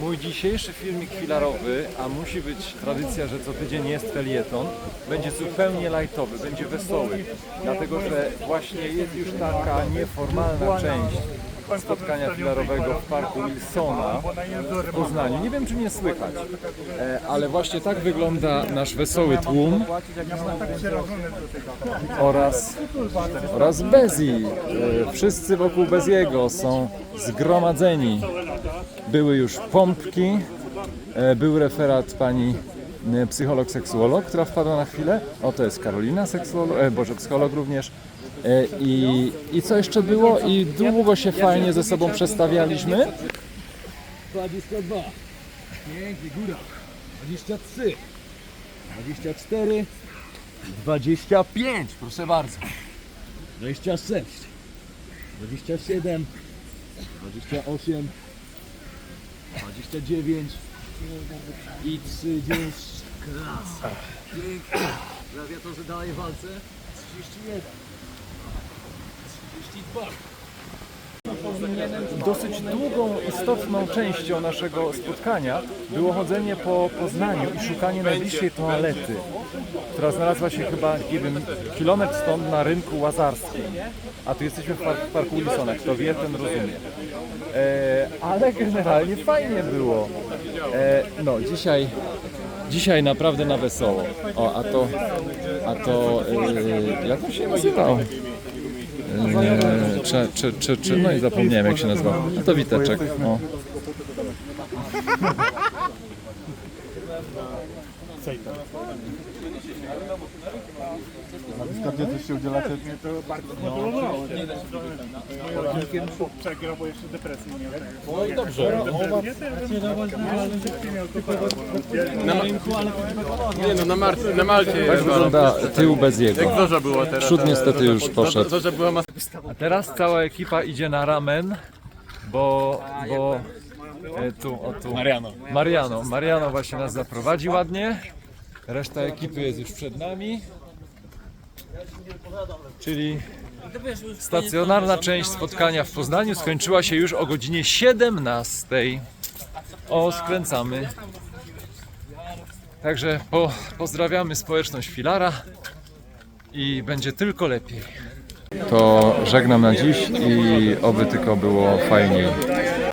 Mój dzisiejszy filmik filarowy, a musi być tradycja, że co tydzień jest felieton, będzie zupełnie lajtowy, będzie wesoły. Dlatego, że właśnie jest już taka nieformalna część spotkania filarowego w parku Wilsona w Poznaniu. Nie wiem, czy mnie słychać, e, ale właśnie tak wygląda nasz wesoły tłum oraz, oraz Bezi. E, Wszyscy wokół Beziego są zgromadzeni. Były już pompki, e, był referat pani e, psycholog, seksuolog, która wpadła na chwilę. O, to jest Karolina, seksuolog, e, Boże, psycholog również. E, I, I co jeszcze było? I długo się fajnie ze sobą przestawialiśmy. 22. Pięknie, góra. 23. 24. 25. Proszę bardzo. 26. 27. 28. 29. I 30. Klasa. Pięknie. Gladiatorzy dalej w walce. 31. 32. Dosyć długą, istotną częścią naszego spotkania było chodzenie po Poznaniu i szukanie najbliższej toalety, która znalazła się chyba, nie wiem, kilometr stąd na rynku łazarskim. A tu jesteśmy w, park, w parku Wilsona, kto wie, ten rozumie. E, ale generalnie fajnie było. E, no, dzisiaj, dzisiaj naprawdę na wesoło. O, a to, a to, e, jak on się nazywał? Czy, czy, czy, czy, no i zapomniałem jak się nazywa. No to Witeczek. O. Gdzie coś się udzielacie? Przegrał, bo jeszcze depresji miał. No i dobrze. Nie no, na, Mar- na Malcie Tak wygląda tył bez jego. Jak Zorza było teraz. Przód niestety już poszedł. Zorza była mas- A teraz cała ekipa idzie na ramen, bo, bo e, tu, o tu. Mariano. Mariano. Mariano właśnie nas zaprowadzi ładnie. Reszta ekipy jest już przed nami. Czyli stacjonarna część spotkania w Poznaniu skończyła się już o godzinie 17. O, skręcamy. Także po, pozdrawiamy społeczność Filara i będzie tylko lepiej. To żegnam na dziś i oby tylko było fajniej.